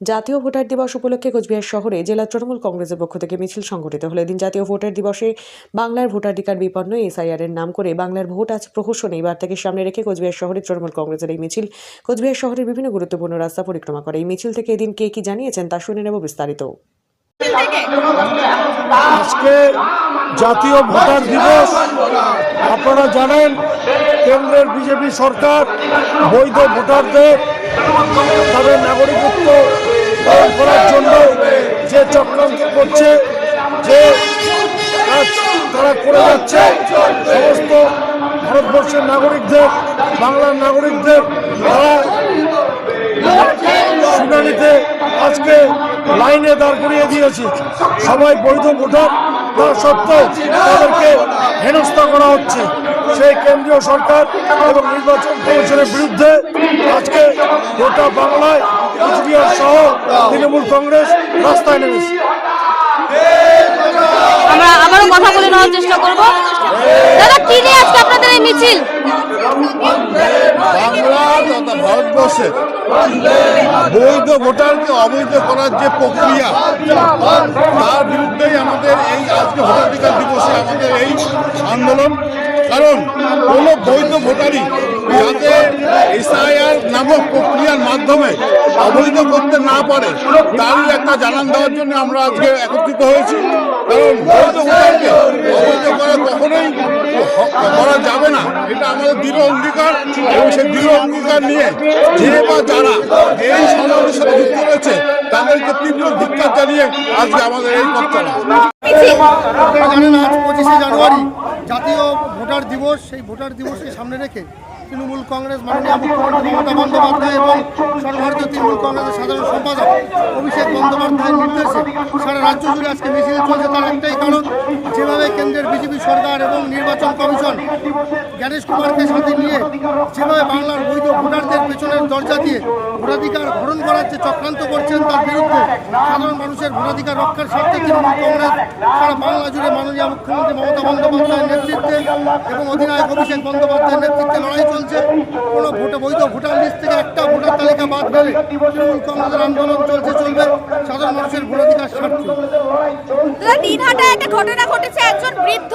জাতীয় ভোটার দিবস উপলক্ষে কোচবিহার শহরে জেলা তৃণমূল কংগ্রেসের পক্ষ থেকে মিছিল সংগঠিত হলে। দিন জাতীয় ভোটার দিবসে বাংলার ভোটাধিকার বিপন্ন এসআইআর এর নাম করে বাংলার ভোট আজ প্রহসন। এই বার্তাকে সামনে রেখে কোচবিহার শহরে তৃণমূল কংগ্রেসের এই মিছিল কোচবিহার শহরের বিভিন্ন গুরুত্বপূর্ণ রাস্তা পরিক্রমা করে। এই মিছিল থেকে এদিন কে কি জানিয়েছেন তা শুনে নেব বিস্তারিত। জাতীয় ভোটার দিবস। আপনারা জানেন, কেন্দ্রের বিজেপি সরকার বৈধ ভোটারদের তাদের নাগরিকত্ব করার জন্য যে চক্রান্ত করছে, যে কাজ তারা করে যাচ্ছে, সমস্ত ভারতবর্ষের নাগরিকদের, বাংলার নাগরিকদের, তারা শুনানিতে আজকে লাইনে দাঁড় করিয়ে দিয়েছে। সবাই বৈধ ভোটার। তা সত্ত্বেও তাদেরকে হেনস্থা করা হচ্ছে। সেই কেন্দ্রীয় সরকার এবং নির্বাচন কমিশনের বিরুদ্ধে আজকে গোটা বাংলায় কুচবিহার সহ তৃণমূল কংগ্রেস রাস্তায় নেমেছে। আমরা আবারও কথা বলে নেওয়ার চেষ্টা করব। দাদা কি নিয়ে আজকে আপনাদের এই মিছিল? বাংলা ভারতবর্ষের বৈধ ভোটারকে অবৈধ করার যে প্রক্রিয়া তার বিরুদ্ধেই আমাদের এই আজকে ভোটাধিকার দিবসে আমাদের এই আন্দোলন কারণ কোনো বৈধ ভোটারই যাতে এসআইআর নামক প্রক্রিয়ার মাধ্যমে অবৈধ করতে না পারে, তারই একটা জানান দেওয়ার জন্য আমরা আজকে একত্রিত হয়েছি। কারণ বৈধ ভোটারকে অবৈধ করা কখনোই করা যাবে না। এটা আমাদের দৃঢ় অঙ্গীকার এবং সেই দৃঢ় অঙ্গীকার নিয়ে যে বা যারা এই সমাজের সাথে যুক্ত রয়েছে, তাদেরকে তীব্র ধিক্কার জানিয়ে আজকে আমাদের এই পথ চলা। জানেন আজ পঁচিশে জানুয়ারি জাতীয় ভোটার দিবস, সেই ভোটার দিবসকে সামনে রেখে তৃণমূল কংগ্রেস মাননীয় মুখ্যমন্ত্রী মমতা বন্দ্যোপাধ্যায় এবং সর্বভারতীয় তৃণমূল কংগ্রেসের সাধারণ সম্পাদক অভিষেক বন্দ্যোপাধ্যায়ের নির্দেশে সারা রাজ্য জুড়ে আজকে মিছিল চলছে। তার একটাই কারণ, যেভাবে কেন্দ্রের বিজেপি সরকার এবং নির্বাচন কমিশন জ্ঞানেশ কুমারকে সাথে নিয়ে যেভাবে বাংলার বৈধ ভোটারদের পেছনের দরজা দিয়ে ভোটাধিকার হরণ করার যে চক্রান্ত করছেন তার বিরুদ্ধে সাধারণ মানুষের ভোটাধিকার রক্ষার স্বার্থে তৃণমূল কংগ্রেস, সারা বাংলা জুড়ে মাননীয় মুখ্যমন্ত্রী মমতা বন্দ্যোপাধ্যায়ের নেতৃত্বে এবং অধিনায়ক অভিষেক বন্দ্যোপাধ্যায়ের নেতৃত্বে লড়াই চলছে। কোনো ভোটে, বৈধ ভোটার লিস্ট থেকে একটা ভোটার তালিকা বাদ গেলে তৃণমূল কংগ্রেসের আন্দোলন চলছে, চলবে সাধারণ মানুষের ভোটাধিকার স্বার্থে। ঘটনা ঘটেছে। একজন বৃদ্ধ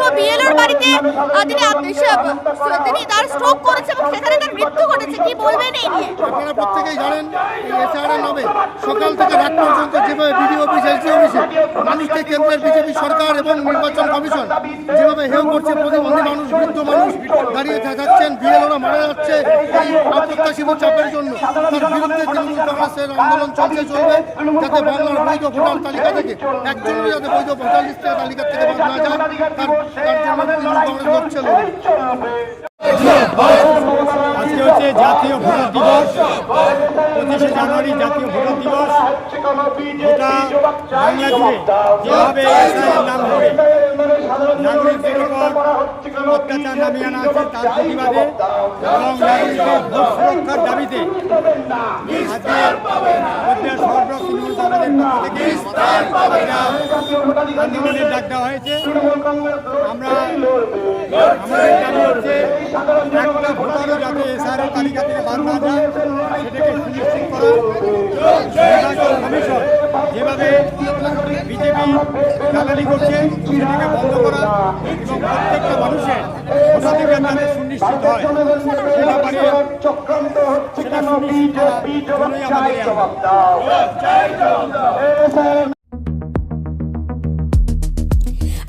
তিনি তার স্ট্রোক করেছে এবং সেখানে তার মৃত্যু ঘটেছে। কি বলবেন এই আপনারা প্রত্যেকেই জানেন, এই এসআর নামে সকাল থেকে রাত পর্যন্ত যেভাবে বিডিও অফিস, এসডি অফিসে মানুষকে কেন্দ্রের বিজেপি সরকার এবং নির্বাচন কমিশন যেভাবে হেউ করছে, প্রতিবন্ধী মানুষ, বৃদ্ধ মানুষ দাঁড়িয়ে থাকছেন, বিএলওরা মারা যাচ্ছে এই অপ্রত্যাশিত চাপের জন্য। তার বিরুদ্ধে তৃণমূল কংগ্রেসের আন্দোলন চলছে, চলবে, যাতে বাংলার বৈধ ভোটার তালিকা থেকে একজনও যাতে বৈধ ভোটার লিস্টের তালিকা থেকে বাদ না যায়, তার জন্য তৃণমূল কংগ্রেস লড়ছে জাতীয় ভোটার দিবস, পঁচিশে জানুয়ারি জাতীয় ভোটার দিবস, গোটা বাংলা জুড়ে যেভাবে নাম ধরে নাগরিকদের উপর অত্যাচার নামিয়ে আনা আছে তার প্রতিবাদে এবং নাগরিকদের ভোট সুরক্ষার দাবিতে আন্দোলনের ডাক দেওয়া হয়েছে। আমরা আমাদের দাবি হচ্ছে একটা যেভাবে বিজেপি দালালি করছে সেটাকে বন্ধ করা এবং প্রত্যেকটা মানুষের ভোটাধিকার যাতে সুনিশ্চিত হয় সে ব্যাপারে সেটা সুনিশ্চিত আমাদের